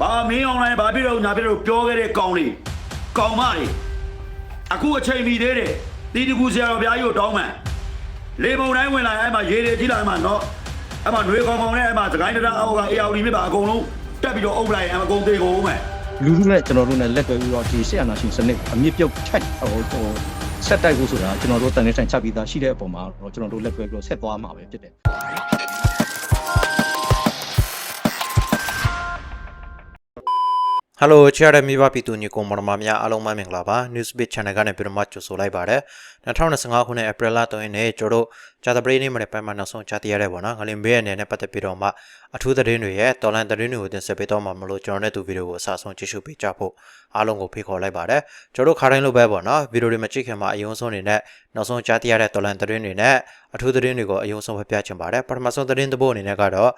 ဘာမင်းအောင်လိုက်ဘာဖြစ်တော့ညာဖြစ်တော့ပြောခဲ့တဲ့ကောင်လေးကောင်မလေးအခုအချိန်မီသေးတယ်တီးတကူဆရာတော်ဘုရားကြီးကိုတောင်းမှန်လေပုံတိုင်းဝင်လာအဲ့မှာရေတွေကြီးလာအဲ့မှာနော်အဲ့မှာຫນွေကောင်ကောင်နဲ့အဲ့မှာသခိုင်းတရားအောက်ကအေအောင်ဒီမြစ်ပါအကုန်လုံးတက်ပြီးတော့အုပ်လိုက်အဲ့မှာအကုန်သေးကုန်ဦးမယ်လူလူနဲ့ကျွန်တော်တို့နဲ့လက်တွဲပြီးတော့ဒီဆက်အနာရှင်စနစ်အမြင့်ပြုတ်ချက်ဟိုဟိုဆက်တိုက်ဖို့ဆိုတာကျွန်တော်တို့တန်နေဆိုင်ချက်ပြီးသားရှိတဲ့အပေါ်မှာတော့ကျွန်တော်တို့လက်တွဲပြီးတော့ဆက်သွားမှာပဲဖြစ်တယ် ဟယ်လိုချာရမိဘပြည်သူညီကိုမော်မများအားလုံးမင်္ဂလာပါ Newsbeat Channel ကနေပြန်မှကြိုဆိုလိုက်ပါတယ်2025ခုနှစ် April လ3ရက်နေ့ကျတို့ဂျာတပရိနေ့မှာပိုင်းမှာနောက်ဆုံးကြားသိရတဲ့ပေါ့နော်ငလင်ဘေးရနယ်နဲ့ပတ်သက်ပြီးတော့မှအထူးသတင်းတွေရဲ့တော်လန်သတင်းတွေကိုတင်ဆက်ပေးတော့မှာမလို့ကျွန်တော်နဲ့သူဗီဒီယိုကိုအစဆုံးကြည့်ရှုပေးကြဖို့အားလုံးကိုဖိတ်ခေါ်လိုက်ပါတယ်ကျတို့ခါတိုင်းလိုပဲပေါ့နော်ဗီဒီယိုတွေမကြည့်ခင်မှာအယုံဆုံးနေနဲ့နောက်ဆုံးကြားသိရတဲ့တော်လန်သတင်းတွေနဲ့အထူးသတင်းတွေကိုအယုံဆုံးဖပြချင်ပါတယ်ပထမဆုံးသတင်းတစ်ပုဒ်အနေနဲ့ကတော့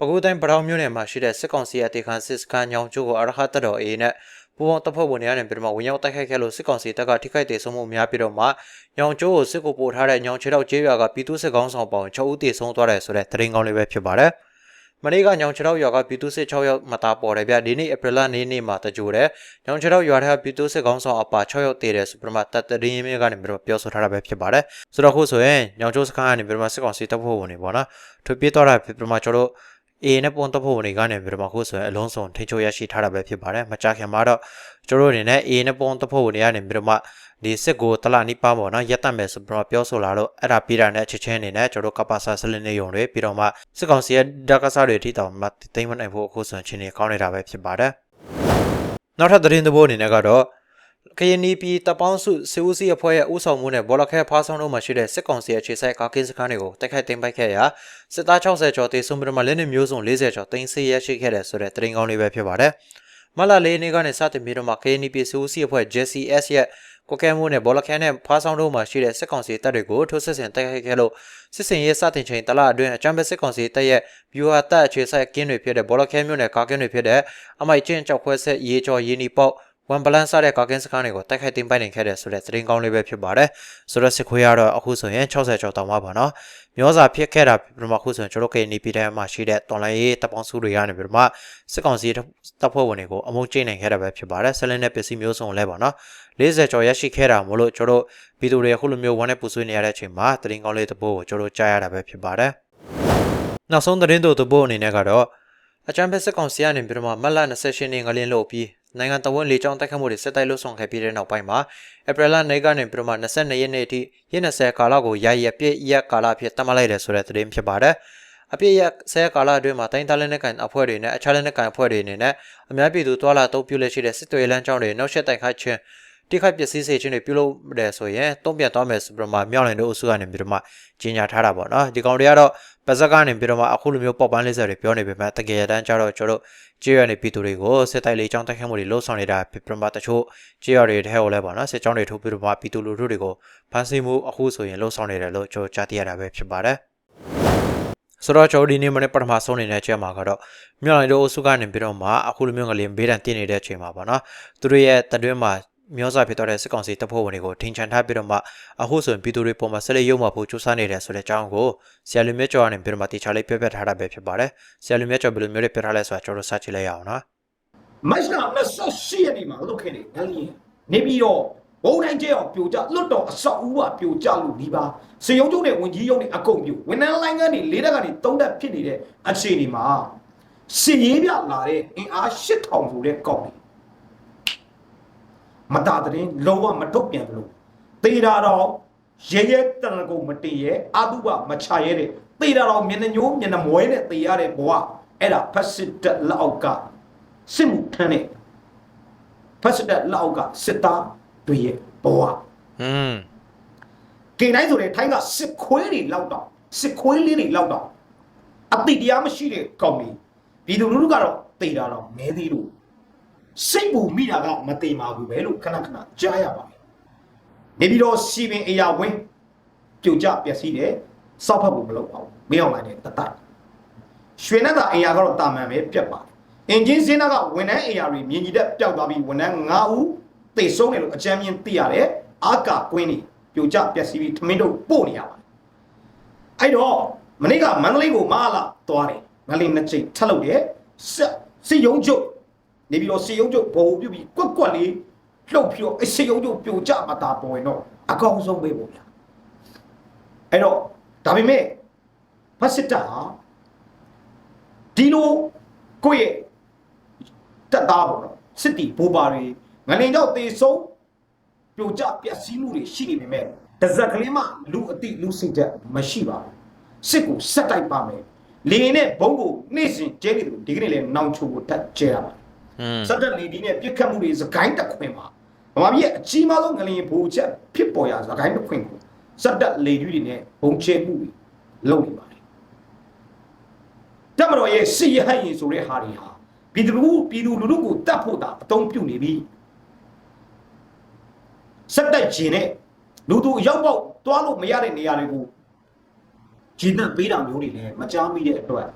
ပကူတိုင်းပထောင်မြို့နယ်မှာရှိတဲ့စစ်ကောင်စီအတေခံစစ်စခန်းညောင်ကျိုးကိုအရဟတတော်အေနဲ့ပူပေါင်းတပ်ဖွဲ့ဝင်တွေကနေပြီးတော့မှဝင်ရောက်တိုက်ခိုက်ခဲ့လို့စစ်ကောင်စီတပ်ကထိခိုက်ဒေဆုံးမှုများပြီးတော့မှညောင်ကျိုးကိုစစ်ကိုပို့ထားတဲ့ညောင်ချေတော့ကျေးရွာကပြည်သူစစ်ကောင်းဆောင်ပေါင်း6ဦးတေဆုံးသွားတယ်ဆိုတဲ့သတင်းကောင်းလေးပဲဖြစ်ပါတယ်။မနေ့ကညောင်ချေတော့ရွာကပြည်သူစစ်6ယောက်မတာပေါ်တယ်ဗျဒီနေ့ဧပြီလနေ့နေ့မှာတကြိုတယ်ညောင်ချေတော့ရွာထဲကပြည်သူစစ်ကောင်းဆောင်အပါ6ယောက်တေတယ်ဆိုပြီးတော့မှတပ်တရင်ရင်းမြစ်ကနေပြီးတော့ပြောဆိုထားတာပဲဖြစ်ပါတယ်။ဆိုတော့ခုဆိုရင်ညောင်ကျိုးစခန်းကနေပြီးတော့မှစစ်ကောင်စီတပ်ဖွဲ့ဝင်တွေပေါ့နော်။ထွေပြေးသွားတာဖြစ်ပြီးတော့မှကျွန်တော်တို့ A နဲ့ပုံတပ်ဖို့တွေကနေပြီးတော့မှခုဆိုရင်အလုံးစုံထိချိုးရရှိထားတာပဲဖြစ်ပါတယ်မကြခင်မှာတော့ကျွန်တော်တို့အနေနဲ့ A နဲ့ပုံတပ်ဖို့တွေကနေပြီးတော့မှဒီစစ်ကိုတလနိပါပေါ့နော်ရက်တတ်မယ်ဆိုပြီးတော့ပြောဆိုလာတော့အဲ့ဒါပြီးတာနဲ့ချက်ချင်းအနေနဲ့ကျွန်တော်တို့ကပ္ပစာဆလင်းနေရုံတွေပြီးတော့မှစစ်ကောင်စီရဲ့ဓာတ်ကစားတွေထိတောင်မှတိမ့်မနိုင်ဖို့အခုဆိုရင်ချင်းနေကောင်းနေတာပဲဖြစ်ပါတယ်နောက်ထပ်သတင်းသဘောအနေနဲ့ကတော့ ကရင်နီပြည်တပေါင်းစုစေဦးစီအဖွဲ့ရဲ့ဥဆောင်မှုနဲ့ဘောလခဲဖားဆောင်တို့မှာရှိတဲ့စစ်ကောင်စီအခြေစိုက်ကာကင်းစခန်းတွေကိုတိုက်ခိုက်သိမ်းပိုက်ခဲ့ရာစစ်သား60ကျော်တေဆုံးပြီးတော့မှလက်နက်မျိုးစုံ40ကျော်တင်ဆေးရရှိခဲ့တယ်ဆိုတဲ့သတင်းကောင်းလေးပဲဖြစ်ပါတယ်။မလလေးနေ့ကနေစတင်ပြီးတော့မှ KNP စေဦးစီအဖွဲ့ JCS ရဲ့ကိုကဲမှုနဲ့ဘောလခဲနဲ့ဖားဆောင်တို့မှာရှိတဲ့စစ်ကောင်စီတပ်တွေကိုထိုးစစ်ဆင်တိုက်ခိုက်ခဲ့လို့စစ်စင်ရေးစတင်ချိန်တလအတွင်းအကြမ်းဖက်စစ်ကောင်စီတပ်ရဲ့ဗျူဟာတပ်အခြေစိုက်ကင်းတွေဖြစ်တဲ့ဘောလခဲမြို့နယ်ကာကင်းတွေဖြစ်တဲ့အမိုက်ချင်းကြောက်ခွဲဆက်ရေကျော်ရင်းနီပေါက် ဝန်ဘလန်စားတဲ့ကာကင်းစခန်းတွေကိုတိုက်ခိုက်သိမ်းပိုက်နိုင်ခဲ့တဲ့ဆိုတဲ့သတင်းကောင်းလေးပဲဖြစ်ပါတယ်။ဆိုတော့စစ်ခွေးကတော့အခုဆိုရင်60ကျော်တောင်ပါပါနော်။မျိုးစာဖြစ်ခဲ့တာပြီးတော့မှအခုဆိုရင်ကျွန်တော်တို့ကနေပြည်တိုင်းမှာရှိတဲ့တော်လိုင်းရေးတပ်ပေါင်းစုတွေကနေပြီးတော့မှစစ်ကောင်စီတပ်ဖွဲ့ဝင်တွေကိုအမုန်းကျိတ်နိုင်ခဲ့တာပဲဖြစ်ပါတယ်။ဆက်လက်နဲ့ပစ္စည်းမျိုးစုံလဲပါနော်။40ကျော်ရရှိခဲ့တာမို့လို့ကျွန်တော်တို့ပြည်သူတွေအခုလိုမျိုးဝမ်းနဲ့ပူဆွေးနေရတဲ့အချိန်မှာသတင်းကောင်းလေးတစ်ပုဒ်ကိုကျွန်တော်တို့ကြားရတာပဲဖြစ်ပါတယ်။နောက်ဆုံးသတင်းတို့တစ်ပုဒ်အနေနဲ့ကတော့အကြံဖက်စစ်ကောင်စီကနေပြီးတော့မှမတ်လ28နေ့ငလင်းလို့ပြီး နိုင်ငံတော်ဝန်လေကြောင်းတိုက်ခတ်မှုတွေစစ်တိုက်လို့ဆောင်ခဲ့ပြီးတဲ့နောက်ပိုင်းမှာဧပြီလနေ့ကနေပြီးတော့မှ22ရက်နေ့အထိရက်20ကာလကိုယာယီအပြည့်ရက်ကာလအဖြစ်သတ်မှတ်လိုက်တယ်ဆိုတဲ့သတင်းဖြစ်ပါတယ်။အပြည့်ရက်ဆဲကာလအတွင်းမှာတိုင်းသားလက်နက်ကန်အဖွဲ့တွေနဲ့အခြားလက်နက်ကန်အဖွဲ့တွေအနေနဲ့အများပြည်သူတွာလာတုံးပြလက်ရှိတဲ့စစ်တွေလမ်းကြောင်းတွေနောက်ဆက်တိုက်ခတ်ခြင်း တိခိုက်ပစ္စည်းစေခြင်းတွေပြုလုပ်တယ်ဆိုရင်တုံ့ပြန်သွားမယ်ဆိုပြီးတော့မှမြောက်နိုင်တို့အစိုးရနေပြီးတော့မှကြီးညာထားတာပေါ့နော်ဒီကောင်တွေကတော့ပါဇက်ကနေပြီးတော့မှအခုလိုမျိုးပေါက်ပန်းလေးဆက်တွေပြောနေပေမဲ့တကယ်တမ်းကျတော့ကျွန်တော်တို့ကြေးရနေပြည်သူတွေကိုစစ်တိုက်လေးအကြောင်းတိုက်ခိုက်မှုတွေလှုပ်ဆောင်နေတာဖြစ်ပြီးတော့မှတချို့ကြေးရတွေထဲကိုလည်းပေါ့နော်စစ်ကြောင်းတွေထိုးပြီးတော့မှပြည်သူလူထုတွေကိုဖမ်းဆီးမှုအခုဆိုရင်လှုပ်ဆောင်နေတယ်လို့ကျွန်တော်ကြားသိရတာပဲဖြစ်ပါတယ်ဆိုတော့ကျွန်တော်ဒီနေ့မနေ့ပထမဆုံးနေတဲ့ချက်မှာကတော့မြောက်နိုင်တို့အစုကနေပြီးတော့မှအခုလိုမျိုးငလင်ဘေးဒဏ်တင်နေတဲ့အချိန်မှာပေါ့နော်သူတို့ရဲ့တတွင်းမှာ မျိုးစားဖြစ်သွားတဲ့စစ်ကောင်စီတပ်ဖွဲ့ဝင်တွေကိုထိန်ချန်ထားပြီးတော့မှအခုဆိုရင်ပြည်သူတွေပုံမှာဆက်လက်ရုံမှဖို့စူးစမ်းနေတယ်ဆိုတဲ့အကြောင်းကိုဆရာလူမြတ်ကျော်ကနေပြီးတော့မှတေချာလေးပြပြထားတာပဲဖြစ်ပါတယ်ဆရာလူမြတ်ကျော်ဘယ်လိုမျိုးတွေပြထားလဲဆိုတာကျွန်တော်တို့စကြည့်လိုက်ရအောင်နော်မတ်လ28ရက်နေ့မှာလုတ်ခဲ့တယ်ငလျင်နေပြီးတော့ဘုံတိုင်းကျဲအောင်ပြိုကျလွတ်တော်အဆောက်အဦကပြိုကျလို့ဒီပါစေယုံကျုံနဲ့ဝင်ကြီးယုံနဲ့အကုန်ပြိုဝန်ထမ်းလိုင်းကနေလေးတက်ကနေသုံးတက်ဖြစ်နေတဲ့အခြေအနေမှာစစ်ရေးပြလာတဲ့အင်အား8000ဆိုတဲ့ကောက်တယ် မတာတဲ့လုံးဝမထုတ်ပြန်ဘူးလို့တေတာတော့ရဲရဲတန်ကုန်မတင်ရဲအတုပမချရဲတဲ့တေတာတော့မျက်နှညိုးမျက်နှမွဲနဲ့တေရတဲ့ဘဝအဲ့ဒါဖက်စစ်တက်လက်အောက်ကစစ်မှုထမ်းတဲ့ဖက်စစ်တက်လက်အောက်ကစစ်သားတွေရဲ့ဘဝอืมဂိန်တိုင်းဆိုတဲ့ထိုင်းကစစ်ခွေးတွေလောက်တော့စစ်ခွေးလေးတွေလောက်တော့အတိတရားမရှိတဲ့ကောင်တွေပြည်သူလူထုကတော့တေတာတော့မဲသေးလို့ စိတ်ပူမိတာကမတေမာဘူးပဲလို့ခဏခဏကြားရပါတယ်နေပြီးတော့စီပင်အရာဝင်းပြုတ်ကြပျက်စီးတယ်စောက်ဖက်ဖို့မလုပ်ပါဘူးမင်းအောင်လိုက်တဲ့တတိုက်ရွှေနက်သာအရာကတော့တာမန်ပဲပြတ်ပါတယ်အင်ဂျင်စင်းနာကဝန်ထမ်းအရာတွေမြင်ကြီးတက်ပျောက်သွားပြီးဝန်ထမ်း9ဦးတေဆုံးတယ်လို့အကြမ်းမြင်သိရတယ်အာကာကွင်းတွေပြိုကျပျက်စီးပြီးထမင်းတို့ပို့နေရပါတယ်အဲ့တော့မနေ့ကမန္တလေးကိုမဟာလာသွားတယ်မန္တလေးနှစ်ချိန်ထပ်လုပ်တယ်စစ်စစ်ရုံးချုပ် နေပြီးတော့စေယုံကျုပ်ဘုံပြုတ်ပြီးကွက်ကွက်လေးလှုပ်ပြီးတော့အစေယုံကျုပ်ပြိုကျမှတာပေါ်ရင်တော့အကောင်းဆုံးပဲပေါ့ဗျာအဲ့တော့ဒါပေမဲ့ဖတ်စစ်တပ်ဟာဒီလိုကိုယ့်ရဲ့တက်သားပေါ့နော်စစ်တီဘူပါတွေငလင်ကြောင့်တေဆုံးပြိုကျပျက်စီးမှုတွေရှိနေပေမဲ့တစ်စက်ကလေးမှလူအတိလူစိတ်သက်မရှိပါဘူးစစ်ကိုဆက်တိုက်ပါမယ်လေရင်နဲ့ဘုံကိုနေ့စဉ်ကျဲနေတယ်ဒီကနေ့လည်းနောင်ချိုကိုတက်ကျဲရပါอืม စက်တက်လီဒီနဲ့ပြစ်ခတ်မှုတွေစကိုင်းတက်ခွင်ပါဗမာပြည်ရဲ့အကြီးမားဆုံးငလျင်ဘူချက်ဖြစ်ပေါ်ရာစကိုင်းတက်ခွင်ကိုစက်တက်လေတွေနဲ့ဘုံချဲမှုတွေလုပ်နေပါတယ်တက်မတော်ရဲ့စစ်ရဟတ်ရင်ဆိုတဲ့ဟာတွေဟာပြည်သူလူပြည်သူလူထုကိုတတ်ဖို့တာအသုံးပြုနေပြီစက်တက်ဂျင်နဲ့လူသူအရောက်ပေါက်တွားလို့မရတဲ့နေရာတွေကိုဂျင်းနဲ့ပေးတာမျိုးတွေလည်းမကြားမိတဲ့အတွက်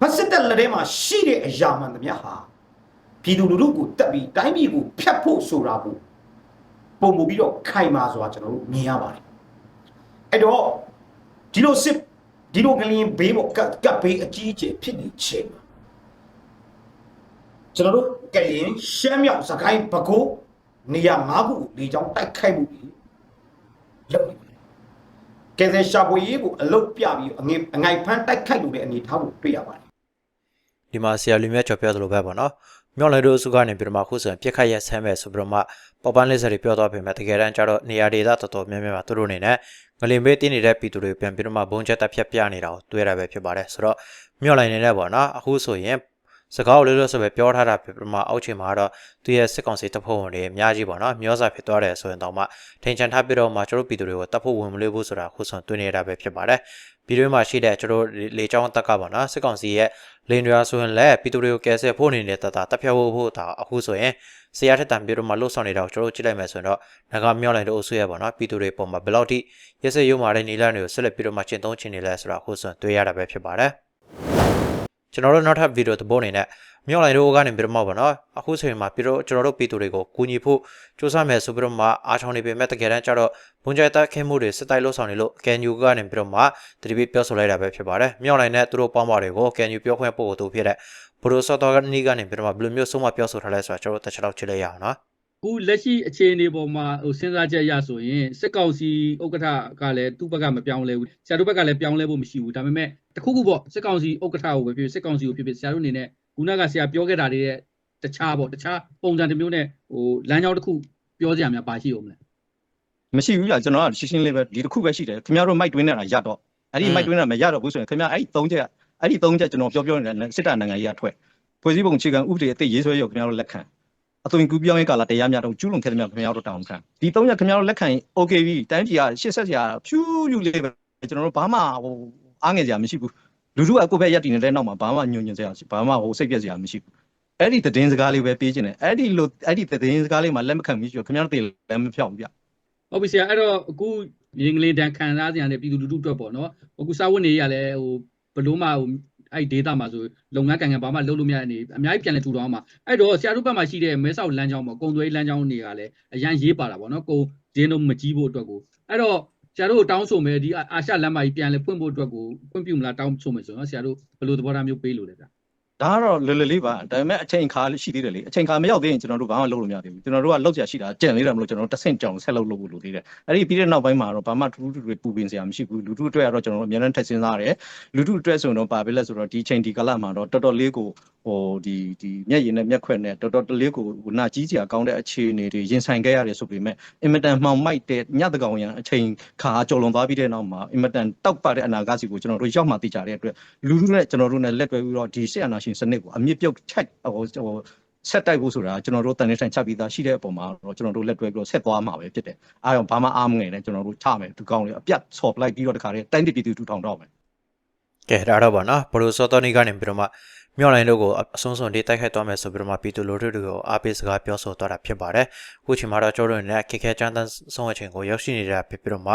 ဖက်စစ်တက်လက်ထဲမှာရှိတဲ့အရာမှန်သမျှဟာ ပြည်သူလူထုကိုတက်ပြီးတိုင်းပြည်ကိုဖျက်ဖို့ဆိုတာကိုပုံမူပြီးတော့ခိုင်မာစွာကျွန်တော်တို့မြင်ရပါတယ်အဲ့တော့ဒီလိုစစ်ဒီလိုကလင်းဘေးပေါ့ကပ်ကပ်ဘေးအကြီးအကျယ်ဖြစ်နေချိန်မှာကျွန်တော်တို့ကလင်းရှမ်းမြောက်စကိုင်းဘကိုးနေရာ၅ခုကိုလေကြောင်းတိုက်ခိုက်မှုတွေလုပ်နေပါတယ်ကဲတဲ့ရှာဖွေရေးကိုအလုတ်ပြပြီးအငိအငိုက်ဖမ်းတိုက်ခိုက်လို့တဲ့အနေအထားကိုတွေ့ရပါတယ်ဒီမှာဆရာလူမြတ်ကျော်ပြောသလိုပဲပေါ့နော် မြောက်လိုက်တို့အစုကနေပြီးတော့မှခုဆိုရင်ပြက်ခတ်ရက်ဆမ်းမဲ့ဆိုပြီးတော့မှပေါ်ပန်းလေးစတွေပြောတော့ပြင်မဲ့တကယ်တမ်းကျတော့နေရာဒေသတော်တော်များများမှာသူတို့အနေနဲ့ငလင်ဘေးတင်းနေတဲ့ပြည်သူတွေပြန်ပြီးတော့မှဘုံချက်တက်ဖြတ်ပြနေတာကိုတွေ့ရတာပဲဖြစ်ပါတယ်ဆိုတော့မြောက်လိုက်နေတဲ့ပေါ့နော်အခုဆိုရင်စကားကိုလေးလို့ဆိုပဲပြောထားတာဖြစ်ပြီးတော့မှအောက်ချိန်မှာတော့သူရဲ့စစ်ကောင်စီတပ်ဖွဲ့ဝင်တွေအများကြီးပေါ့နော်မျောစာဖြစ်သွားတယ်ဆိုရင်တော့မှထိန်ချန်ထားပြီးတော့မှကျွန်တော်တို့ပြည်သူတွေကိုတပ်ဖို့ဝင်မလို့ဘူးဆိုတာအခုဆိုတွေ့နေတာပဲဖြစ်ပါတယ်ပြည်တွင်းမှာရှိတဲ့ကျွန်တော်တို့လေချောင်းတက်ကပေါ့နော်စစ်ကောင်စီရဲ့ လင်းရွာဆိုရင်လည်းပြည်သူတွေကိုကယ်ဆယ်ဖို့နေတဲ့တတတပ်ဖြတ်ဖို့ဖို့တာအခုဆိုရင်ဆရာထက်တံပြီးတော့မှလှုပ်ဆောင်နေတာကိုကျွန်တော်တို့ကြည့်လိုက်မယ်ဆိုရင်တော့ငကာမြောက်လိုက်တဲ့အုပ်စုရဲ့ပေါ့နော်ပြည်သူတွေပုံမှာဘယ်လောက်ထိရက်စက်ရုံမာတဲ့နေလန်းတွေကိုဆက်လက်ပြီးတော့မှကျင့်သုံးချင်နေလဲဆိုတာအခုဆိုရင်တွေ့ရတာပဲဖြစ်ပါတယ်ကျွန်တော်တို့နောက်ထပ်ဗီဒီယိုသဘောအနေနဲ့ မြောက်လိုက်တို့ကနေပြီးတော့မှပေါ့နော်အခုဆိုရင်မှာပြီးတော့ကျွန်တော်တို့ပြည်သူတွေကိုကူညီဖို့စူးစမ်းမယ်ဆိုပြီးတော့မှအားချောင်းနေပေမဲ့တကယ်တမ်းကျတော့ဘုံကြိုက်တက်ခဲမှုတွေစစ်တိုက်လို့ဆောင်နေလို့ကန်ယူကနေပြီးတော့မှတတိပိပြောဆိုလိုက်တာပဲဖြစ်ပါတယ်မြောက်လိုက်နဲ့သူတို့ပေါင်းပါတွေကိုကန်ယူပြောခွင့်ပို့ဖို့သူဖြစ်တဲ့ဘရိုဆော့တော်နီကနေပြီးတော့မှဘယ်လိုမျိုးဆုံးမပြောဆိုထားလဲဆိုတာကျွန်တော်တို့တစ်ချက်တော့ကြည့်လိုက်ရအောင်နော်အခုလက်ရှိအခြေအနေပေါ်မှာဟိုစဉ်းစားချက်ရဆိုရင်စစ်ကောင်စီဥက္ကဋ္ဌကလည်းသူ့ဘက်ကမပြောင်းလဲဘူးဆရာတို့ဘက်ကလည်းပြောင်းလဲဖို့မရှိဘူးဒါပေမဲ့တခုခုပေါ့စစ်ကောင်စီဥက္ကဋ္ဌကိုပဲဖြစ်ဖြစ်စစ်ကောင်စီကိုဖြစ်ဖြစ်ဆရာတို့အနေနဲ့ ခုနကဆရာပြောခဲ့တာတွေရဲ့တခြားပေါ့တခြားပုံစံတစ်မျိုးနဲ့ဟိုလမ်းကြောင်းတစ်ခုပြောစရာများပါရှိအောင်မလဲမရှိဘူးကြာကျွန်တော်ကရှင်းရှင်းလေးပဲဒီတစ်ခုပဲရှိတယ်ခင်ဗျားတို့မိုက်တွင်းနေတာရတော့အဲ့ဒီမိုက်တွင်းနေတာမရတော့ဘူးဆိုရင်ခင်ဗျားအဲ့ဒီ၃ချက်အဲ့ဒီ၃ချက်ကျွန်တော်ပြောပြောနေတဲ့စစ်တပ်နိုင်ငံကြီးကထွက်ဖွဲ့စည်းပုံအခြေခံဥပဒေအသစ်ရေးဆွဲရုပ်ခင်ဗျားတို့လက်ခံအသွင်ကူးပြောင်းရေးကာလတရားများတော့ကျူးလွန်ခဲ့တဲ့များခင်ဗျားတို့တောင်းခံဒီ၃ချက်ခင်ဗျားတို့လက်ခံရင် okay ပြီတိုင်းပြည်ကရှေ့ဆက်စရာဖြူးဖြူးလေးပဲကျွန်တော်တို့ဘာမှဟိုအားငယ်စရာမရှိဘူး လူထုကကိုယ့်ဘက်ရက်တည်နေတဲ့နောက်မှာဘာမှညွညွစရာဘာမှဟိုစိတ်ပြက်စရာမရှိဘူးအဲ့ဒီသတင်းစကားလေးပဲပေးခြင်းတယ်အဲ့ဒီလိုအဲ့ဒီသတင်းစကားလေးမှာလက်မခံပြီးဆိုခင်ဗျားတို့တည်လည်းမဖြောက်ဘူးဗျဟုတ်ပြီဆရာအဲ့တော့အခုရင်းကလေးတန်ခံစားစရာနဲ့ပြည်သူလူထုအတွက်ပေါ့နော်အခုစာဝတ်နေရလဲဟိုဘလို့မှဟိုအဲ့ data မှာဆိုလုပ်ငန်းကံကံဘာမှလုပ်လို့မရတဲ့အနေအများကြီးပြန်လဲထူထောင်အောင်ပါအဲ့တော့ဆရာတို့ဘက်မှာရှိတဲ့မဲဆောက်လမ်းကြောင်းပေါ့ကုံသွေးလမ်းကြောင်းတွေကလည်းအရန်ရေးပါတာပေါ့နော်ကုံဂျင်းတို့မကြီးဖို့အတွက်ကိုအဲ့တော့ ဆရာတို့တောင်းဆိုမယ်ဒီအာရှလမ်းမကြီးပြန်လဲဖွင့်ဖို့အတွက်ကိုဖွင့်ပြမလားတောင်းဆိုမယ်ဆိုတော့ဆရာတို့ဘယ်လိုသဘောထားမျိုးပေးလို့လဲဗျာ ဒါကတော့လွယ်လွယ်လေးပါဒါပေမဲ့အချိန်ခါလေးရှိသေးတယ်လေအချိန်ခါမရောက်သေးရင်ကျွန်တော်တို့ဘာမှလုပ်လို့မရသေးဘူးကျွန်တော်တို့ကလောက်ကြရှိတာကြံသေးတယ်မလို့ကျွန်တော်တို့တစ်ဆင့်ကြောင်ဆက်လုပ်လို့လို့သေးတယ်အဲ့ဒီပြီးတဲ့နောက်ပိုင်းမှာတော့ဘာမှထူးထူးတွေပူပင်စရာမရှိဘူးလူထုအတွက်ကတော့ကျွန်တော်တို့အများနဲ့ထက်စင်းစားရတယ်လူထုအတွက်ဆိုရင်တော့ပါပဲလဲဆိုတော့ဒီချိန်ဒီကာလမှာတော့တော်တော်လေးကိုဟိုဒီဒီမျက်ရည်နဲ့မျက်ခွက်နဲ့တော်တော်လေးကိုဟိုနာကြီးစရာကောင်းတဲ့အခြေအနေတွေရင်ဆိုင်ခဲ့ရတယ်ဆိုပေမဲ့အင်မတန်မှောင်မိုက်တဲ့ညတကောင်ရန်အချိန်ခါကြော်လွန်သွားပြီးတဲ့နောက်မှာအင်မတန်တောက်ပတဲ့အနာဂတ်စီကိုကျွန်တော်တို့ရောက်မှသိကြတဲ့အတွက်လူထုနဲ့ကျွန်တော်တို့နဲ့လက်တွဲပြီးတော့ဒီစစ်အာဏာရှင်စနစ်ကိုအမြင့်ပြုတ်ချိုက်ဟိုဟိုဆက်တိုက်ဖို့ဆိုတာကျွန်တော်တို့တန်နေဆိုင်ချက်ပြီးသားရှိတဲ့အပေါ်မှာတော့ကျွန်တော်တို့လက်တွဲပြီးတော့ဆက်သွားမှာပဲဖြစ်တယ်။အားကြောင့်ဘာမှအားမငယ်နဲ့ကျွန်တော်တို့ချမယ်ဒီကောင်းလေးအပြတ်ဆော်ပလိုက်ပြီးတော့တခါတည်းတိုင်းပြည်ပြည်သူထူထောင်တော့မယ်ကဲဒါတော့ပါနော်ဘရိုဆော့တော်နီကနေပြီးတော့မှ မြောက်လိုင်းတို့ကိုအဆုံးစွန်လေးတိုက်ခိုက်သွားမယ်ဆိုပြီးတော့မှပြည်သူလူထုတွေကိုအားပေးစကားပြောဆိုသွားတာဖြစ်ပါတယ်အခုချိန်မှာတော့ကျိုးတို့နဲ့ခေခဲချမ်းတန်းဆုံးအချိန်ကိုရောက်ရှိနေတာဖြစ်ပြီးတော့မှ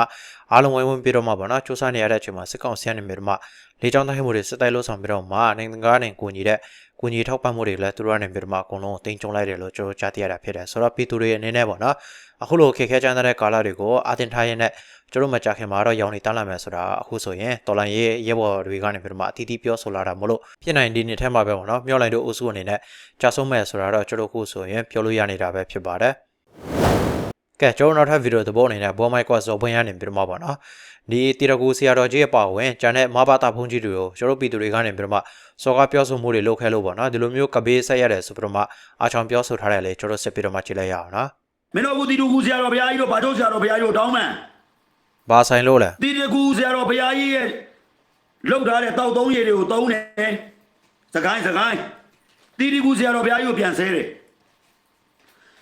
အားလုံးဝိုင်းဝန်းပြီးတော့မှပေါ့နော်စူးစမ်းနေရတဲ့အချိန်မှာစစ်ကောင်စီကနေပြီးတော့မှလေကြောင်းတိုက်မှုတွေစစ်တိုက်လို့ဆောင်ပြီးတော့မှနိုင်ငံကားနဲ့ကိုညီတဲ့ ကိုညီထောက်ပံ့မှုတွေလည်းသူတို့ကနေပြီးတော့မှအကုန်လုံးတင်ကြုံလိုက်တယ်လို့ကျွန်တော်ကြားသိရတာဖြစ်တယ်ဆိုတော့ပြည်သူတွေအနေနဲ့ပေါ့နော်အခုလိုခေတ်ခဲချမ်းတဲ့ကာလတွေကိုအတင်ထားရတဲ့ကျွန်တော်မကြခင်မှာတော့ရောင်နေတန်းလာမယ်ဆိုတာအခုဆိုရင်တော်လိုင်းရေးရဲဘော်တွေကနေပြီးတော့မှအတီးတီးပြောဆိုလာတာမလို့ဖြစ်နိုင်ဒီနှစ်ထဲမှာပဲပေါ့နော်မျောလိုက်တို့အုပ်စုအနေနဲ့ကြာဆုံးမဲ့ဆိုတာတော့ကျွန်တော်အခုဆိုရင်ပြောလို့ရနေတာပဲဖြစ်ပါတယ် ကဲကျွန်တော်နောက်ထပ်ဗီဒီယိုသဘောအနေနဲ့ဘောမိုက်ကွာဇော်ပွင့်ရနေပြီးတော့မှပေါ့နော်ဒီတီရကူဆီယာတော်ကြီးရဲ့ပါဝင်ဂျန်တဲ့မဘာတာဖုန်ကြီးတွေကိုကျွန်တော်ပြည်သူတွေကနေပြီးတော့မှစော်ကားပြောဆိုမှုတွေလုပ်ခဲ့လို့ပေါ့နော်ဒီလိုမျိုးကဘေးဆက်ရတယ်ဆိုပြီးတော့မှအားချောင်ပြောဆိုထားတယ်လေကျွန်တော်စစ်ပြီးတော့မှကြည့်လိုက်ရအောင်နော်မင်းတို့ကတီတူကူဆရာတော်ဘုရားကြီးတို့ဗာထုတ်ဆရာတော်ဘုရားကြီးတို့တောင်းမှန်ဘာဆိုင်လို့လဲတီတူကူဆရာတော်ဘုရားကြီးရဲ့လောက်ထားတဲ့တောက်သုံးရည်တွေကိုသုံးတယ်စကိုင်းစကိုင်းတီတူကူဆရာတော်ဘုရားကြီးကိုပြန်ဆဲတယ်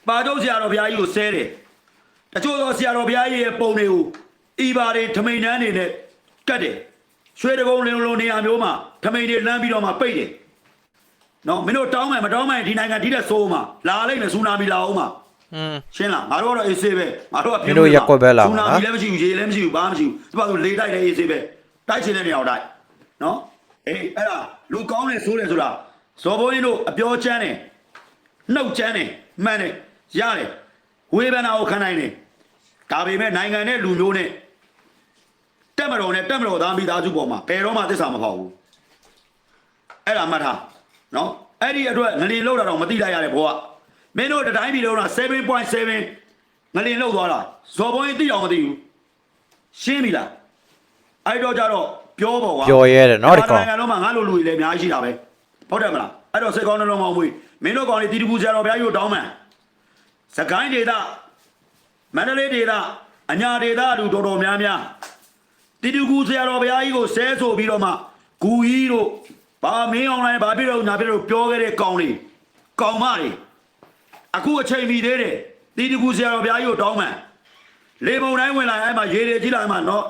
ပါထုတ်ဆရာတော်ဘုရားကြီးကိုဆဲတယ် တချို့သောဆရာတော်ဘုရားကြီးရဲ့ပုံတွေကိုဤပါတွေထမိန်နှန်းနေနဲ့ကတ်တယ်ရွှေတကုံလင်းလုံးနေရာမျိုးမှာထမိန်တွေလမ်းပြီးတော့မှပိတ်တယ်နော်မင်းတို့တောင်းမှန်မတောင်းမှန်ဒီနိုင်ငံဒီတဲ့ဆိုးမှာလာလိုက်မယ်ဆူနာမီလာအောင်မှာอืมရှင်းလားငါတို့ကတော့အေးဆေးပဲငါတို့ကမင်းတို့ရက်ကွက်ပဲလာပါဆူနာနော်မီလည်းမရှိဘူးရေလည်းမရှိဘူးဘာမှမရှိဘူးဒီမှာဆိုလေတိုက်တယ်အေးဆေးပဲတိုက်ချင်တဲ့နေရာကိုတိုက်နော်အေးအဲ့ဒါလူကောင်းတယ်ဆိုးတယ်ဆိုတာဇော်ဘိုးရင်တို့အပြောချမ်းတယ်နှုတ်ချမ်းတယ်မှန်တယ်ရတယ်ဝေဘနာကိုခံနိုင်တယ် ဒါပေမဲ့နိုင်ငံနဲ့လူမျိုးနဲ့တက်မတော်နဲ့တက်မတော်သားမိသားစုပေါ်မှာဘယ်တော့မှသစ္စာမဖောက်ဘူးအဲ့ဒါမှတ်ထားနော်အဲ့ဒီအတွက်ငလင်လောက်တာတော့မသိလိုက်ရတဲ့ဘောကမင်းတို့တတိုင်းပြည်လုံးက7.7ငလင်လောက်သွားတာဇော်ဘုံကြီးသိအောင်မသိဘူးရှင်းပြီလားအဲ့တော့ကြတော့ပြောပေါ်ကွာပြောရဲတယ်နော်ဒီကောင်နိုင်ငံလုံးမှာငါလိုလူတွေလည်းအများကြီးရှိတာပဲဟုတ်တယ်မလားအဲ့တော့စိတ်ကောင်းနှလုံးကောင်းမွေးမင်းတို့ကောင်လေးတီတူကူဆရာတော်ဘုရားကြီးကိုတောင်းမှန်စကိုင်းဒေသ မန္တလေးဒေသအညာဒေသလူတော်တော်များများတီတူကူဆရာတော်ဘုရားကြီးကိုဆဲဆိုပြီးတော့မှဂူကြီးတို့ဘာမင်းအောင်လိုက်ဘာဖြစ်တော့ညာဖြစ်တော့ပြောခဲ့တဲ့ကောင်လေးကောင်မတွေအခုအချိန်မီသေးတယ်တီတူကူဆရာတော်ဘုရားကြီးကိုတောင်းမှန်လေပုံတိုင်းဝင်လာအဲ့မှာရေတွေကြီးလာအဲ့မှာနော်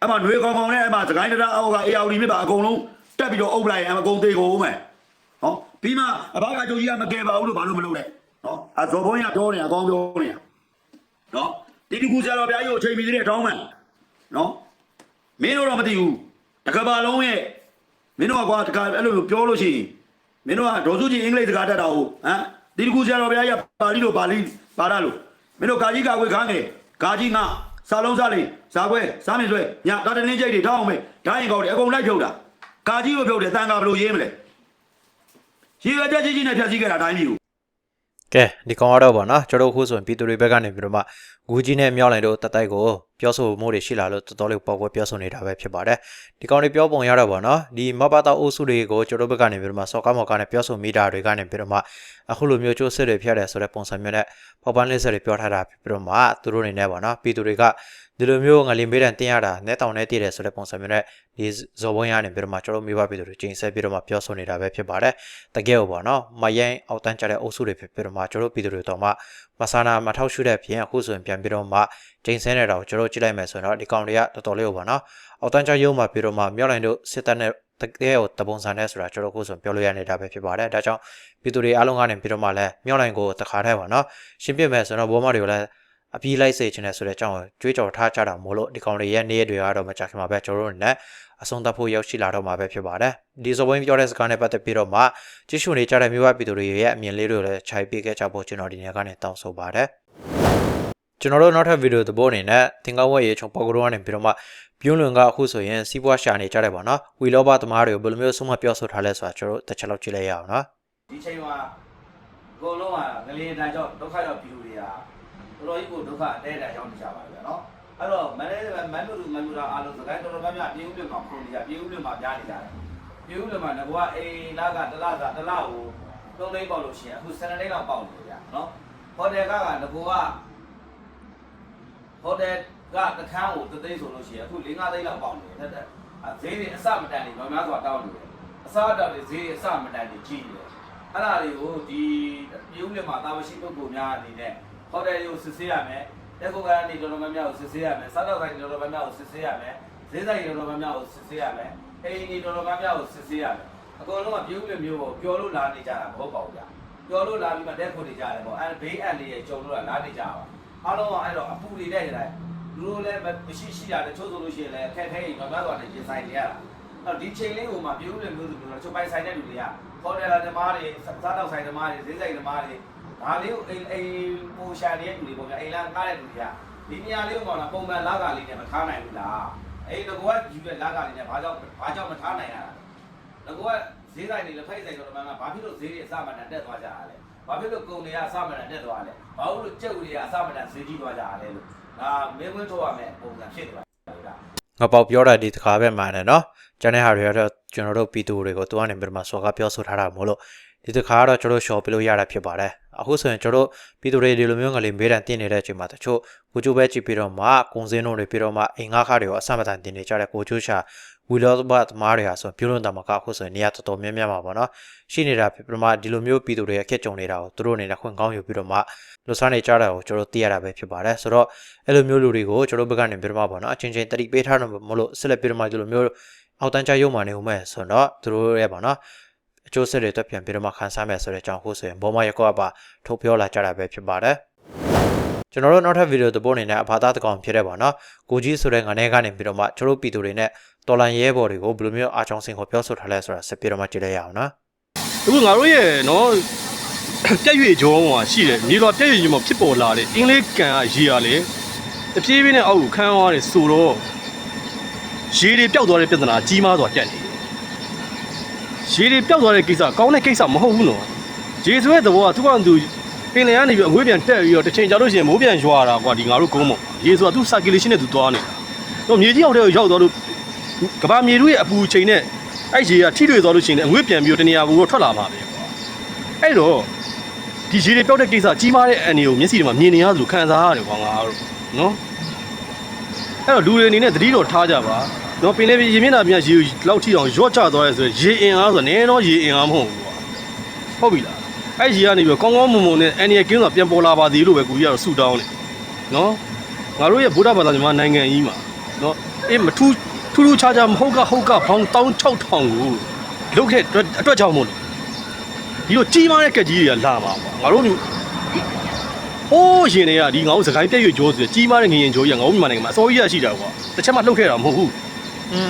အဲ့မှာຫນွေကောင်ကောင်နဲ့အဲ့မှာစကိုင်းတရားအောက်ကအေအောင်ဒီမြစ်ပါအကုန်လုံးတက်ပြီးတော့အုပ်လိုက်ရင်အကုန်သေးကုန်ဦးမယ်ဟောပြီးမှအဘကကြိုကြီးကမကယ်ပါဘူးလို့ဘာလို့မလုပ်လဲနော်အဇော်ဘုန်းကြီးကပြောနေအကောင်းပြောနေတာ နော်တီတူကူဆရာတော်ဘုရားကြီးကိုအချိန်မီသေးတယ်တောင်းမှန်နော်မင်းတို့တော့မသိဘူးတကဘာလုံးရဲ့မင်းတို့ကကွာတကအဲ့လိုပြောလို့ရှိရင်မင်းတို့ကဒေါ်စုကြီးအင်္ဂလိပ်စကားတတ်တာဟုတ်ဟမ်တီတူကူဆရာတော်ဘုရားကြီးကပါဠိလိုပါဠိပါရလို့မင်းတို့ကာကြီးကာကွယ်ခန်းငယ်ကာကြီးငါစာလုံးစားလေးဇာခွဲစားမင်းဆွဲညတာတလင်းကြိတ်တွေထောင်းအောင်ပဲဓာတ်ရင်ကောက်တွေအကုန်လိုက်ဖြုတ်တာကာကြီးကိုဖြုတ်တယ်တန်ကာဘလို့ရေးမလဲရေရကြကြီးကြီးနဲ့ဖြတ်စည်းခဲ့တာတိုင်းပြည် ကိုကဲဒီကောင်ကတော့ဗောနော်ကျွန်တော်အခုဆိုရင်ပြည်သူတွေဘက်ကနေပြီးတော့မှ ဂူကြီးနဲ့မြောက်လိုက်တော့တတိုက်ကိုပြောဆိုမှုတွေရှိလာလို့တော်တော်လေးပေါက်ပွဲပြောဆိုနေတာပဲဖြစ်ပါတယ်ဒီကောင်တွေပြောပုံရတော့ဗောနော်ဒီမဘတာအုပ်စုတွေကိုကျွန်တော်ဘက်ကနေပြီးတော့မှစော်ကားမော်ကားနဲ့ပြောဆိုမိတာတွေကနေပြီးတော့မှအခုလိုမျိုးကျိုးစစ်တွေဖျက်တယ်ဆိုတဲ့ပုံစံမျိုးနဲ့ဖော်ပန်းလေးစက်တွေပြောထားတာပြီးတော့မှသူတို့အနေနဲ့ဗောနော်ပြည်သူတွေကဒီလိုမျိုးငလင်မေးတန်တင်ရတာနဲ့တောင်နဲ့တည်တယ်ဆိုတဲ့ပုံစံမျိုးနဲ့ဒီဇော်ဘွန်းရနေပြီးတော့မှကျွန်တော်မိဘပြည်သူတွေချိန်ဆက်ပြီးတော့မှပြောဆိုနေတာပဲဖြစ်ပါတယ်တကယ်ကိုဗောနော်မယိုင်းအောက်တန်းကြတဲ့အုပ်စုတွေဖြစ်ပြီးတော့မှကျွန်တော်ပြည်သူတွေတော့မှ မဆာနာမထောက်ရှုတဲ့ပြင်အခုဆိုရင်ပြန်ပြီးတော့မှချိန်ဆင်းနေတာကိုကျွန်တော်ကြည့်လိုက်မယ်ဆိုရင်တော့ဒီကောင်တွေကတော်တော်လေးကိုဗောနော်အောက်တန်းကြရုံမှာပြီးတော့မှမြောက်လိုင်းတို့စစ်တပ်နဲ့တကယ်ကိုတပုံစံနဲ့ဆိုတာကျွန်တော်အခုဆိုပြောလို့ရနေတာပဲဖြစ်ပါတယ်ဒါကြောင့်ပြည်သူတွေအားလုံးကနေပြီးတော့မှလည်းမြောက်လိုင်းကိုတခါတည်းဗောနော်ရှင်းပြမယ်ဆိုတော့ဘောမတွေကိုလည်း အပြေးလိုက်စေချင်တယ်ဆိုတဲ့အကြောင်းကိုကြွေးကြော်ထားကြတာမို့လို့ဒီကောင်တွေရဲ့နေ့ရက်တွေကတော့မကြခင်မှာပဲကျွန်တော်တို့နဲ့အဆုံးသတ်ဖို့ရောက်ရှိလာတော့မှာပဲဖြစ်ပါတယ်ဒီဇဘွင်းပြောတဲ့စကားနဲ့ပတ်သက်ပြီးတော့မှကြည့်ရှုနေကြတဲ့မြို့ဝပြည်သူတွေရဲ့အမြင်လေးတွေကိုလည်းခြိုက်ပြခဲ့ကြဖို့ကျွန်တော်ဒီနေ့ကနေတောင်းဆိုပါတယ်ကျွန်တော်တို့နောက်ထပ်ဗီဒီယိုသဘောအနေနဲ့သင်္ကန်းဝက်ရေချုံပေါကရောကနေပြီးတော့မှပြုံးလွန်ကအခုဆိုရင်စီးပွားရှာနေကြတယ်ပေါ့နော်ဝီလောဘသမားတွေကိုဘယ်လိုမျိုးဆုံးမပြောဆိုထားလဲဆိုတာကျွန်တော်တို့တစ်ချက်လောက်ကြည့်လိုက်ရအောင်နော်ဒီချိန်မှာအကုန်လုံးကငလျင်တန်ကြောင့်ဒုက္ခရောက်ပြည်သူတွေက တော်တော်ကြီးကိုဒုက္ခအတဲတန်ရောက်နေကြပါဗျာနော်အဲ့တော့မန္တလေးမန္တလူမန္တလူအားလုံးစကိုင်းတော်တော်များများပြည်ဦးပြည်မှာပုံနေကြပြည်ဦးပြည်မှာကြားနေကြတယ်ပြည်ဦးပြည်မှာငကွာအိမ်လာကတလားကတလားကိုသုံးသိန်းပေါက်လို့ရှိရင်အခု7သိန်းလောက်ပေါက်နေကြနော်ဟိုတယ်ကကငကွာဟိုတယ်ကတခန်းကိုသသိန်းဆိုလို့ရှိရင်အခု4-5သိန်းလောက်ပေါက်နေတယ်ဈေးတွေအစမတန်နေတော့များစွာတောင်းနေတယ်အစားတောက်တွေဈေးအစမတန်နေကြီးနေတယ်အဲ့ဒါတွေကိုဒီပြုံးမြမှာတာမရှိပုဂ္ဂိုလ်များအနေနဲ့ ဟိုတယ်တွေကိုစစ်ဆေးရမယ်တက်ကုတ်ကနေတော်တော်များများကိုစစ်ဆေးရမယ်စားတော့ဆိုင်တော်တော်များများကိုစစ်ဆေးရမယ်ဈေးဆိုင်တော်တော်များများကိုစစ်ဆေးရမယ်အိမ်ကြီးတော်တော်များများကိုစစ်ဆေးရမယ်အကုန်လုံးကပြုံးမြမျိုးကိုပျော်လို့လာနေကြတာမဟုတ်ပါဘူးကြာပျော်လို့လာပြီးမှတက်ခုတ်နေကြတယ်ပေါ့အဲ့ဘေးအန်လေးရဲ့ကြုံလို့လာနေကြပါအားလုံးကအဲ့တော့အပူတွေတဲ့ကြတယ်လူတို့လည်းမရှိရှိတာတချို့ဆိုလို့ရှိရင်လည်းအခက်ခဲကြီးမများစွာနဲ့ရင်ဆိုင်နေရတာတော့ဒီချိန်လေးကိုမှပြုံးလို့မျိုးစုပြောချုပ်ပိုင်ဆိုင်တဲ့လူတွေကဟိုတယ်လာသမားတွေစားတောက်ဆိုင်သမားတွေဈေးဆိုင်သမားတွေ ဒါလေးကိုအိမ်အိမ်ပူရှာနေတဲ့လူတွေပေါ့ဗျာအိမ်လမ်းကားတဲ့လူတွေကဒီနေရာလေးကိုတော့ပုံမှန်လကားလေးနဲ့မထားနိုင်ဘူးလားအဲ့ဒီကောယူတဲ့လကားလေးနဲ့ဘာကြောင့်ဘာကြောင့်မထားနိုင်ရတာလဲကောဈေးဆိုင်တွေလက်ဖိုက်ဆိုင်တော်တော်များများဘာဖြစ်လို့ဈေးတွေအစမတန်တက်သွားကြရလဲဘာဖြစ်လို့ကုန်တွေကအစမတန်တက်သွားလဲဘာလို့ကြက်တွေကအစမတန်ဈေးကြီးသွားကြရလဲလို့ဒါမင်းမင်းထုတ်ရမယ်ပုံစံဖြစ်သွားတာငါပေါက်ပြောတာဒီတခါပဲမှန်တယ်နော်ကျန်တဲ့ဟာတွေကတော့ကျွန်တော်တို့ပြည်သူတွေကိုသူကနေပြီးတော့မှစော်ကားပြောဆိုထားတာမို့လို့ဒီတခါကတော့ကျွန်တော်တို့ရှော်ပြလို့ရတာဖြစ်ပါတယ် အခုဆိုရင်ကျွန်တော်တို့ပြည်သူတွေဒီလိုမျိုးငလေးမေးတန်တင်နေတဲ့အချိန်မှာတချို့ကိုကျိုးပဲကြည့်ပြီးတော့မှကုံစင်းတို့တွေပြီးတော့မှအိမ်ငါးခါတွေကိုအဆမတန်တင်နေကြတဲ့ကိုကျိုးရှာဝီလောဘတ်မားတွေဟာဆိုပြုလို့တာမကအခုဆိုရင်နေရာတော်တော်များများမှာပေါ့နော်ရှိနေတာဖြစ်ပြီးတော့မှဒီလိုမျိုးပြည်သူတွေအခက်ကြုံနေတာကိုသူတို့အနေနဲ့ခွင့်ကောင်းယူပြီးတော့မှလွတ်ဆန်းနေကြတာကိုကျွန်တော်သိရတာပဲဖြစ်ပါတယ်ဆိုတော့အဲ့လိုမျိုးလူတွေကိုကျွန်တော်ဘက်ကနေပြီးတော့မှပေါ့နော်အချင်းချင်းတတိပေးထားတော့မလို့ဆက်လက်ပြီးတော့မှဒီလိုမျိုးအောက်တန်းချရုံမှနေဦးမယ်ဆိုတော့သူတို့ရဲ့ပေါ့နော် အကျိုးဆက်တွေတက်ပြန်ပြီးတော့မှခန်းစားမယ်ဆိုတဲ့အကြောင်းခုဆိုရင်ဘောမရက်ကောကပါထုတ်ပြောလာကြတာပဲဖြစ်ပါတယ်ကျွန်တော်တို့နောက်ထပ်ဗီဒီယိုသဘောအနေနဲ့အဘာသာတကောင်ဖြစ်တဲ့ပေါ့နော်ကိုကြီးဆိုတဲ့ငနေကနေပြီးတော့မှကျွန်တော်ပြည်သူတွေနဲ့တော်လန်ရဲဘော်တွေကိုဘယ်လိုမျိုးအားချောင်းစင်ကိုပြောဆိုထားလဲဆိုတာဆက်ပြီးတော့မှကြည့်လိုက်ရအောင်နော်အခုငါတို့ရဲ့နော်ပြက်ရွေကြောမှာရှိတယ်မြေတော်ပြက်ရွေကြောမှာဖြစ်ပေါ်လာတဲ့အင်္ဂလိပ်ကန်ကရေရလေတပြေးပြေးနဲ့အောက်ကိုခန်းသွားတယ်ဆိုတော့ရေတွေပျောက်သွားတဲ့ပြဿနာကြီးမားစွာတက်နေ ရေတွေပျောက်သွားတဲ့ကိစ္စကောင်းတဲ့ကိစ္စမဟုတ်ဘူးနော်ရေဆိုတဲ့သဘောကသူကသူပင်လယ်ကနေပြီးအငွေ့ပြန်တက်ပြီးတော့တစ်ချိန်ကြာလို့ရှိရင်မိုးပြန်ရွာတာကွာဒီငါတို့ကုန်းပေါ့ရေဆိုတာသူ circulation နဲ့သူသွားနေတာတော့မြေကြီးအောက်ထဲကိုရောက်သွားလို့ကဘာမြေတို့ရဲ့အပူချိန်နဲ့အဲ့ရေကထိတွေ့သွားလို့ရှိရင်အငွေ့ပြန်ပြီးတော့တနေရာဘူးတော့ထွက်လာမှာပဲအဲ့တော့ဒီရေတွေပြောက်တဲ့ကိစ္စကြီးမားတဲ့အန်ဒီကိုမျက်စိတွေမှာမြင်နေရသလိုခံစားရတယ်ကွာငါတို့နော်အဲ့တော့လူတွေအနေနဲ့သတိတော်ထားကြပါ နော်ပင်လေရေမျက်နှာပြန်ရေလောက်ထိအောင်ရော့ချသွားရဲဆိုရင်ရေအင်အားဆိုနည်းတော့ရေအင်အားမဟုတ်ဘူးကွာဟုတ်ပြီလားအဲ့ရေကနေပြီးကောင်းကောင်းမွန်မွန်နဲ့အန်ဒီရဲ့ကင်းဆိုတာပြန်ပေါ်လာပါသေးလို့ပဲကိုကြီးကတော့ဆူတောင်းတယ်နော်ငါတို့ရဲ့ဗုဒ္ဓဘာသာမြန်မာနိုင်ငံကြီးမှာနော်အေးမထူးထူးထူးခြားခြားမဟုတ်ကဟုတ်ကဘောင်း16000ကိုလုတ်ခဲ့အတွက်အတွက်ကြောင့်မို့လို့ဒီလိုကြီးမားတဲ့ကက်ကြီးတွေကလာပါကွာငါတို့မျိုးဟိုးရင်တွေကဒီငါတို့စကိုင်းပြည့်ရွကြောဆိုကြီးမားတဲ့ငရင်ကြောကြီးကငါတို့မြန်မာနိုင်ငံမှာအစောကြီးရရှိတာကွာတစ်ချက်မှလှုပ်ခဲ့တာမဟုတ်ဘူး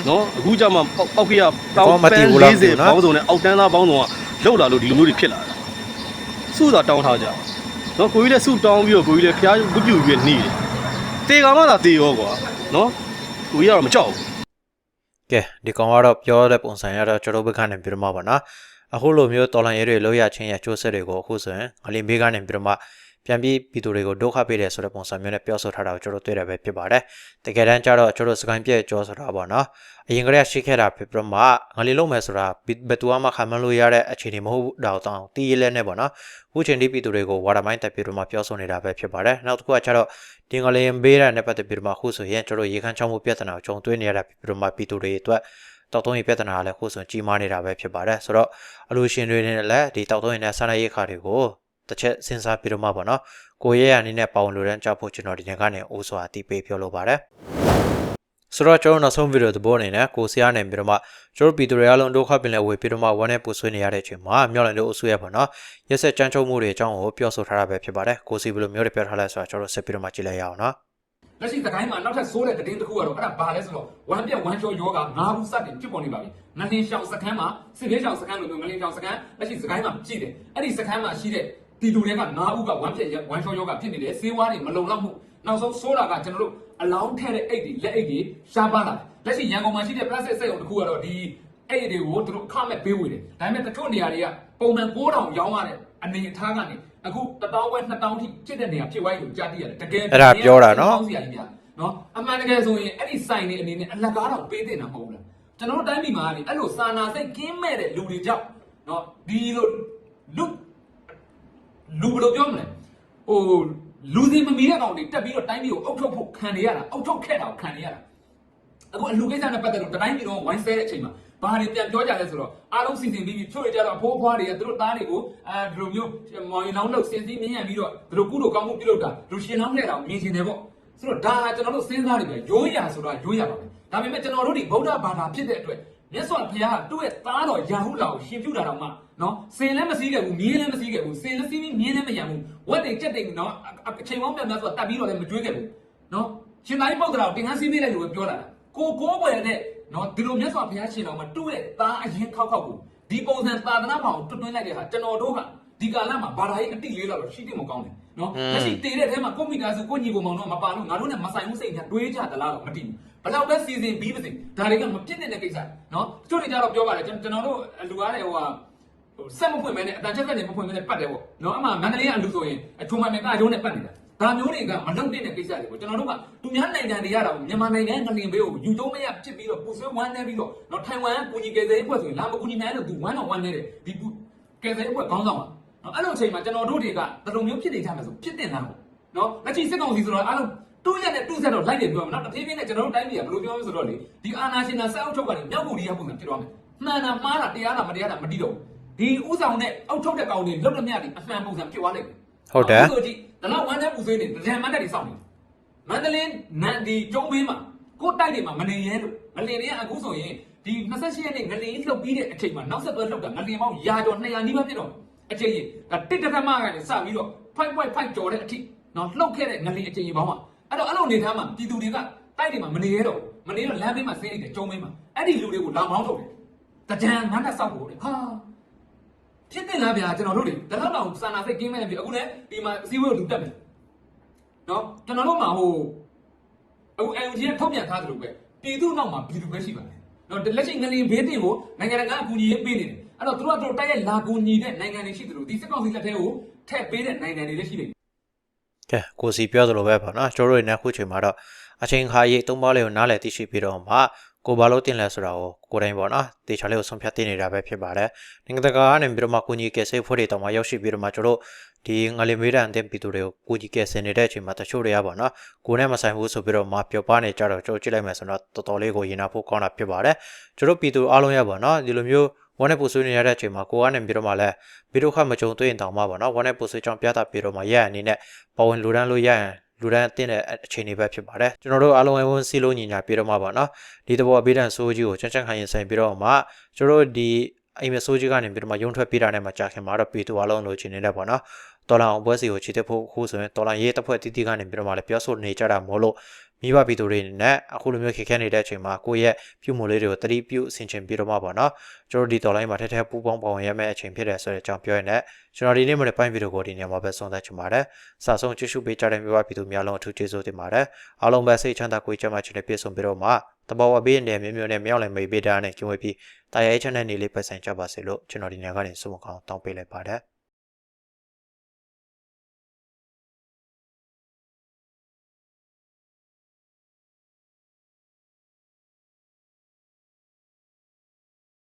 နော်အခုကျမှပောက်ပောက်ကြီးကတောင်းပန်40ပေါင်းစုံနဲ့အောက်တန်းသားပေါင်းစုံကလှုပ်လာလို့ဒီလိုမျိုးတွေဖြစ်လာတာစုသာတောင်းထားကြနော်ကိုကြီးလည်းစုတောင်းပြီးတော့ကိုကြီးလည်းဖျားဝတ်ပြူပြီးနေတယ်တေကောင်မှသာတေရောကွာနော်ကိုကြီးကတော့မကြောက်ဘူးကဲဒီကောင်ကတော့ပြောတဲ့ပုံစံရတော့ကျွန်တော်ဘက်ကနေပြီးတော့မှပါနော်အခုလိုမျိုးတော်လန်ရဲတွေလောက်ရချင်းရကျိုးဆက်တွေကိုအခုဆိုရင်ငလင်ဘေးကနေပြီးတော့မှ ပြန်ပြီးပြည်သူတွေကိုဒုက္ခပေးတယ်ဆိုတဲ့ပုံစံမျိုးနဲ့ပြောဆိုထားတာကိုကျွန်တော်တွေ့ရပဲဖြစ်ပါတယ်တကယ်တမ်းကျတော့ကျွန်တော်စကိုင်းပြည့်ကြောဆိုတာပေါ့နော်အရင်ကတည်းကရှိခဲ့တာဖြစ်ပြီးတော့မှငလင်လုံးမယ်ဆိုတာဘယ်သူမှခံမလို့ရတဲ့အခြေအနေမဟုတ်တော့တောင်းတီးရဲလဲနဲ့ပေါ့နော်အခုချိန်ဒီပြည်သူတွေကိုဝါဒမိုင်းတက်ပြီးတော့မှပြောဆိုနေတာပဲဖြစ်ပါတယ်နောက်တစ်ခုကကျတော့ဒီငလင်ဘေးရနဲ့ပတ်သက်ပြီးတော့မှအခုဆိုရင်ကျွန်တော်ရေခမ်းချောင်းမှုပြဿနာကိုကြုံတွေ့နေရတာဖြစ်ပြီးတော့မှပြည်သူတွေအတွက်တောက်သုံးရေးပြဿနာကလည်းခုဆိုကြီးမားနေတာပဲဖြစ်ပါတယ်ဆိုတော့အလူရှင်တွေနဲ့လည်းဒီတောက်သုံးရေးနဲ့ဆန္ဒရေးခါတွေကို တစ်ချက်စဉ်းစားပြီးတော့မှပေါ့နော်ကိုရဲရအနေနဲ့ပေါဝင်လိုတဲ့ကြောက်ဖို့ကျွန်တော်ဒီနေ့ကနေအိုးစွာအတိပေးပြောလိုပါတယ်ဆိုတော့ကျွန်တော်နောက်ဆုံးဗီဒီယိုသဘောအနေနဲ့ကိုစရာနေပြီးတော့မှကျွန်တော်ပြည်သူတွေအားလုံးဒုက္ခပင်လဲဝေပြီးတော့မှဝမ်းနဲ့ပူဆွေးနေရတဲ့အချိန်မှာမြောက်လိုင်တို့အဆူရပေါ့နော်ရက်ဆက်ကြမ်းချုပ်မှုတွေအကြောင်းကိုပြောဆိုထားတာပဲဖြစ်ပါတယ်ကိုစီဘယ်လိုမျိုးတွေပြောထားလဲဆိုတော့ကျွန်တော်ဆက်ပြီးတော့မှကြည့်လိုက်ရအောင်နော်လက်ရှိသခိုင်းမှာနောက်ထပ်ဆိုးတဲ့တည်င်းတစ်ခုကတော့အဲ့ဒါဘာလဲဆိုတော့ဝမ်းပြက်ဝမ်းချောယောဂါငါးဘူးစတင်ဖြစ်ပေါ်နေပါပြီ။ငလင်းရှောင်စခန်းမှာစစ်ဘေးရှောင်စခန်းလိုမျိုးငလင်းရှောင်စခန်းလက်ရှိသခိုင်းမှာကြည့်တယ်။အဲ့ဒီစခန်းမှာရှိတဲ့ တီတူတွေကငါးဘူးကဝမ်းပြက်ဝမ်းချောယောဂါဖြစ်နေတယ်။ဆေးဝါးတွေမလုံလောက်မှုနောက်ဆုံးဆိုးတာကကျွန်တော်တို့အလောင်းထဲတဲ့အိတ်တွေလက်အိတ်တွေရှားပါလာတယ်။လက်ရှိရန်ကုန်မှာရှိတဲ့ plastic စက်ရုံတစ်ခုကတော့ဒီအဲ့ဒီတွေကိုသူတို့အခမဲ့ပေးဝေတယ်။ဒါပေမဲ့တချို့နေရာတွေကပုံမှန်9000ရောင်းရတဲ့အနေအထားကနေအခု1000ဝဲ2000ထိဖြစ်တဲ့နေရာဖြစ်သွားပြီလို့ကြားသိရတယ်။တကယ်အဲ့ဒါပြောတာနော်ပေါင်းစရာကြီးဗျာနော်အမှန်တကယ်ဆိုရင်အဲ့ဒီဆိုင်တွေအနေနဲ့အလကားတော့ပေးတင်တာမဟုတ်ဘူးလားကျွန်တော်တို့တိုင်းပြည်မှာလေအဲ့လိုစာနာစိတ်ကင်းမဲ့တဲ့လူတွေကြောင့်နော်ဒီလိုလူ လူဘယ်လိုပြောမလဲဟိုလူစီမမီတဲ့ကောင်တွေတက်ပြီးတော့တိုင်းပြည်ကိုအုပ်ထုတ်ဖို့ခံနေရတာအုပ်ထုတ်ခဲ့တာကိုခံနေရတာအခုအလူကိစ္စနဲ့ပတ်သက်လို့တိုင်းပြည်တော့ဝိုင်းဆဲတဲ့အချိန်မှာဘာတွေပြန်ပြောကြလဲဆိုတော့အားလုံးစီစဉ်ပြီးပြီချို့ရကြတော့အဖိုးအဖွားတွေကသူတို့သားတွေကိုအဲဒီလိုမျိုးမော်ရင်လောင်းလို့စင်စည်းမြင်းရံပြီးတော့သူတို့ကုလိုကောင်းမှုပြုလုပ်တာလူရှင်လောင်းလှည့်တာမြင်ရှင်တယ်ပေါ့ဆိုတော့ဒါကကျွန်တော်တို့စဉ်းစားနေပြီရိုးရာဆိုတာရိုးရာပါပဲဒါပေမဲ့ကျွန်တော်တို့ဒီဗုဒ္ဓဘာသာဖြစ်တဲ့အတွက် မြတ်စွာဘုရားကသူ့ရဲ့သားတော်ယာဟုလာကိုရှင်ပြုတာတော့မှနော်စင်လည်းမစည်းခဲ့ဘူးမြင်းလည်းမစည်းခဲ့ဘူးစင်လည်းစည်းပြီးမြင်းလည်းမရံဘူးဝက်တိတ်ကြက်တိတ်နော်အချိန်ပေါင်းပြတ်များဆိုတာတတ်ပြီးတော့လည်းမကြွေးခဲ့ဘူးနော်ရှင်သာရိပုတ္တရာကိုတင်ဟန်းစည်းပေးလိုက်လို့ပဲပြောတာကိုကိုးပွဲနဲ့နော်ဒီလိုမြတ်စွာဘုရားရှင်တော်မှာတူရဲ့သားအရင်ခောက်ခောက်ကိုဒီပုံစံသာသနာ့ဘောင်တွတ်တွင်းလိုက်တဲ့ဟာကျွန်တော်တို့ကဒီကာလမှာဘာသာရေးအတိလေးလောက်တော့ရှိတယ်မကောင်းတယ်နော်လက်ရှိတည်တဲ့ထဲမှာကိုမိသားစုကိုညီကိုမောင်တို့မပါလို့ငါတို့နဲ့မဆိုင်မှုစိတ်ညာတွေးကြသလားတော့မသိဘူး ဘယ်တော့ပဲစီစဉ်ပြီးပါစေဒါတွေကမပြည့်တဲ့ကိစ္စနော်တချို့တွေကြတော့ပြောပါတယ်ကျွန်တော်တို့လူကားတဲ့ဟိုဟာစက်မဖွင့်မဲနဲ့အတန်ချက်ဆက်နေမဖွင့်မဲနဲ့ပတ်တယ်ပေါ့နော်အမှမန္တလေးကအလူဆိုရင်အထုံမှန်မဲ့ကာကျုံးနဲ့ပတ်နေတာဒါမျိုးတွေကမလုံတဲ့ကိစ္စတွေကိုကျွန်တော်တို့ကသူများနိုင်ငံတွေရတာမြန်မာနိုင်ငံကလင်ဘေးကိုယူတုံးမရဖြစ်ပြီးတော့ပူဆွဲဝမ်းနေပြီးတော့နော်ထိုင်ဝမ်ကကူညီကယ်ဆယ်ရေးအဖွဲ့ဆိုရင်လာမကူညီနိုင်လို့သူဝမ်းတော်ဝမ်းနေတယ်ဒီကယ်ဆယ်ရေးအဖွဲ့ခေါင်းဆောင်ပါနော်အဲ့လိုအချိန်မှာကျွန်တော်တို့တွေကတလုံးမျိုးဖြစ်နေကြမယ်ဆိုဖြစ်တင်တာပေါ့နော်လက်ရှိစစ်ကောင်စီဆိုတော့အားလုံး တူရက်နဲ့တူဆက်တော့လိုက်တယ်ပြောမှာနော်တဖြည်းဖြည်းနဲ့ကျွန်တော်တို့တိုင်းပြည်ကဘယ်လိုပြောမလဲဆိုတော့လေဒီအာနာရှင်နာဆက်အုပ်ချုပ်ကနေမြောက်ကိုရီးယားပုံစံဖြစ်သွားမယ်မှန်တာမှားတာတရားတာမတရားတာမတိတော့ဒီဥဆောင်နဲ့အုပ်ချုပ်တဲ့ကောင်တွေလုတ်တဲ့မြတ်ဒီအမှန်ပုံစံဖြစ်သွားလိမ့်မယ်ဟုတ်တယ်ဆိုကြည့်ဒါတော့ဝမ်းတဲ့ပူဆွေးနေဒရန်မတ်တက်တွေစောင့်နေမန္တလေးနန်ဒီကျုံးဘေးမှာကိုတိုက်တွေမှာမနေရဲလို့ငလင်တွေကအခုဆိုရင်ဒီ28ရက်နေ့ငလင်လှုပ်ပြီးတဲ့အချိန်မှာနောက်ဆက်တွဲလှုပ်တာငလင်ပေါင်းရာကျော်200နီးပါးဖြစ်တော့အချိန်ကြီးဒါတစ်တစ်ခါမှကနေစပြီးတော့ဖိုက်ဖိုက်ဖိုက်ကြော်တဲ့အထိနော်လှုပ်ခဲ့တဲ့ငလင်အချိန်ကြီးပေါင်းမှာ အဲ့တော့အဲ့လိုအနေထားမှာပြည်သူတွေကတိုက်တွေမှာမနေရဲတော့မနေတော့လမ်းဘေးမှာဆင်းလိုက်တယ်ကျုံးဘေးမှာအဲ့ဒီလူတွေကိုလောင်မောင်းထုတ်တယ်တကြံငန်းတက်ဆောက်ဖို့လေဟာဖြစ်တင်လားဗျာကျွန်တော်တို့တွေဒါတော့တော့စာနာစိတ်ကင်းမဲ့ပြီအခုလည်းဒီမှာအစည်းအဝေးကိုလူတက်မယ်နော်ကျွန်တော်တို့မှာဟိုအခု LG ကထုတ်ပြန်ထားသလိုပဲပြည်သူနောက်မှာပြည်သူပဲရှိပါတယ်နော်လက်ရှိငလင်ဘေးတင်ကိုနိုင်ငံတကာအကူအညီရေးပေးနေတယ်အဲ့တော့သူတို့ကတို့တိုက်ရိုက်လာကူညီတဲ့နိုင်ငံတွေရှိသလိုဒီစစ်ကောင်စီလက်ထဲကိုထည့်ပေးတဲ့နိုင်ငံတွေလည်းရှိနေတယ် ကဲကိုစီပြောသလိုပဲပေါ့နော်ကျွန်တော်တို့လည်းခုချိန်မှာတော့အချိန်ခါရေးသုံးပါးလေးကိုနားလည်သိရှိပြီးတော့မှကိုဘာလို့တင်လဲဆိုတာကိုကိုယ်တိုင်ပေါ့နော်တေချာလေးကိုဆုံးဖြတ်သိနေတာပဲဖြစ်ပါတယ်နိုင်ငံတကာကနေပြီးတော့မှကိုကြီးကယ်ဆယ်ဖို့တွေတောင်မှရောက်ရှိပြီးတော့မှကျွန်တော်တို့ဒီငလင်မေးတန်တဲ့ပြည်သူတွေကိုကိုကြီးကယ်ဆယ်နေတဲ့အချိန်မှာတချို့တွေကပေါ့နော်ကိုနဲ့မဆိုင်ဘူးဆိုပြီးတော့မှပျော်ပါနေကြတော့ကျွန်တော်ကြည့်လိုက်မယ်ဆိုတော့တော်တော်လေးကိုရင်နာဖို့ကောင်းတာဖြစ်ပါတယ်ကျွန်တော်ပြည်သူအားလုံးရပါနော်ဒီလိုမျိုး ဝမ်းနဲ့ပူဆွေးနေရတဲ့အချိန်မှာကိုကနေပြီးတော့မှလည်းဗီဒီယိုခမကြုံတွေ့ရင်တောင်မှပေါ့နော်ဝမ်းနဲ့ပူဆွေးကြောင်းပြတာပြီးတော့မှရရအနေနဲ့ပဝင်လူဒန်းလို့ရရင်လူဒန်းအတင်းတဲ့အခြေအနေပဲဖြစ်ပါတယ်ကျွန်တော်တို့အားလုံးဝန်းစီလုံးညီညာပြီးတော့မှပေါ့နော်ဒီတဘောအပိဒန်ဆိုးကြီးကိုချမ်းချမ်းခံရင်ဆိုင်ပြီးတော့မှကျွန်တော်တို့ဒီအိမ်မဆိုးကြီးကနေပြီးတော့မှရုံထွက်ပြေးတာနဲ့မှကြာခင်မှာတော့ပြည်သူအားလုံးလိုချင်နေတဲ့ပေါ့နော်တော်လောင်ပွဲစီကိုချီတက်ဖို့ခုဆိုရင်တော်လောင်ရေးတစ်ဖွဲ့တီးတီးကနေပြီးတော့မှလည်းပြောဆိုနေကြတာမို့လို့ မိဘပြည်သူတွေနဲ့အခုလိုမျိုးခက်ခဲနေတဲ့အချိန်မှာကိုယ့်ရဲ့ပြုမှုလေးတွေကိုတတိပြုဆင်ခြင်ပြီးတော့မှပေါ့နော်ကျွန်တော်ဒီတော်လိုင်းမှာထက်ထက်ပူပေါင်းပါဝင်ရမယ့်အချိန်ဖြစ်တယ်ဆိုတဲ့အကြောင်းပြောရတဲ့ကျွန်တော်ဒီနေ့မှလည်းပိုင်းဗီဒီယိုကိုဒီနေရာမှာပဲဆုံးသက်ချင်ပါတယ်စာဆုံးကြည့်ရှုပေးကြတဲ့မိဘပြည်သူများလုံးအထူးကျေးဇူးတင်ပါတယ်အားလုံးပဲစိတ်ချမ်းသာကိုယ်ကျန်းမာခြင်းနဲ့ပြည့်စုံပြီးတော့မှတဘာဝဘေးအနေနဲ့မျိုးမျိုးနဲ့မြောက်လည်းမေးပေးတာနဲ့ကျုံဝေးပြီးတာယာချမ်းတဲ့နေလေးပတ်ဆိုင်ကြပါစေလို့ကျွန်တော်ဒီနေရာကနေဆုမကောင်းတောင်းပေးလိုက်ပါတယ်